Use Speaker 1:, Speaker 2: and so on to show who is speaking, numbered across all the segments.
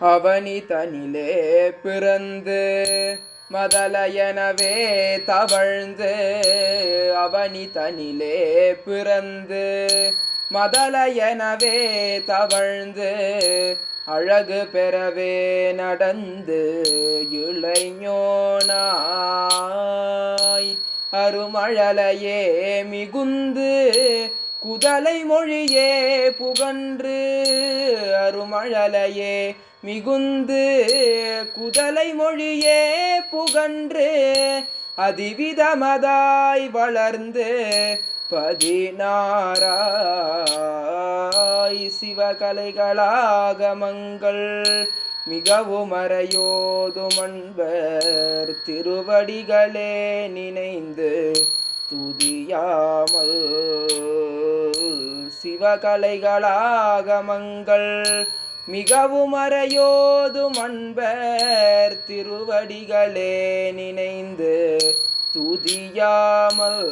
Speaker 1: அவனி தனிலே பிறந்து மதலையனவே தவழ்ந்து அவனி தனிலே பிறந்து மதலையனவே தவழ்ந்து அழகு பெறவே நடந்து இளைஞோனாய். அருமழலையே மிகுந்து குதலை மொழியே புகன்று. அருமழலையே மிகுந்து குதலை மொழியே புகன்று அதிவிதமதாய் வளர்ந்து பதினாராய் சிவகலைகளாகமங்கள் மிகவும் அறையோதும் அன்பர் திருவடிகளே நினைந்து துதியாமல் சிவகலைகளாகமங்கள் மிகவும் அறையோதும் அன்பர் திருவடிகளே நினைந்து துதியாமல்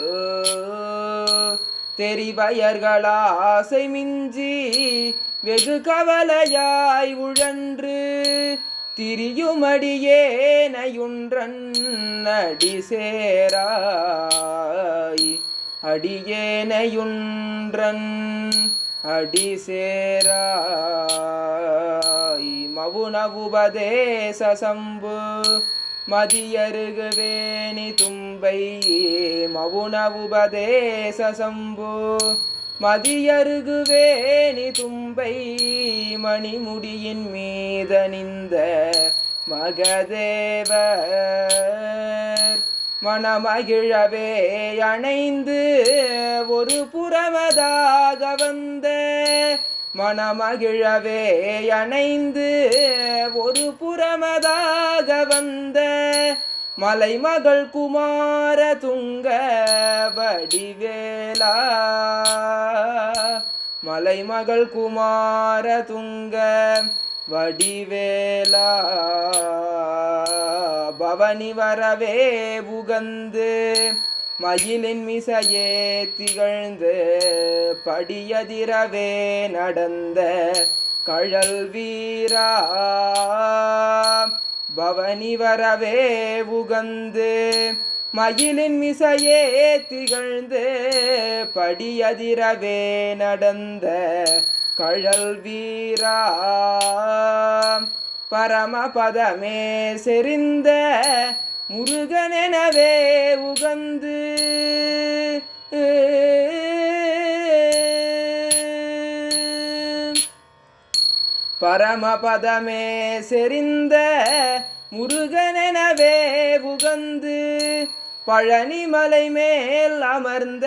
Speaker 1: தெரிவயர்களாசை மிஞ்சி வெகு கவலையாய் உழன்று திரியுமடியேனையுன்றன் அடி சேராய். அடியேனையுன்றன் அடி சேராய். மவுனவுபதேச சம்பு. மதியருகு வேணி தும்பை. மவுனவுபதேச சம்பு. மதியருகு வேணி தும்பை. மணிமுடியின் மீதனிந்த மகதேவர். மனமகிழவே அணைந்து ஒரு புறமதாக வந்த மனமகிழவே அணைந்து ஒரு புறமதாக வந்த மலைமகள் குமார துங்க வடிவேலா. மலைமகள் குமார துங்க வடிவேலா பவனி வரவே புகந்து மயிலின் மிசையே திகழ்ந்து படியதிரவே நடந்த கழல் வீரா பவனி வரவே உகந்து மயிலின் மிசையே திகழ்ந்து படியதிரவே நடந்த கழல் வீரா பரமபதமே செறிந்த முருகனெனவே உகந்து. பரமபதமே செறிந்த முருகனெனவே உகந்து. பழனிமலை மேல் அமர்ந்த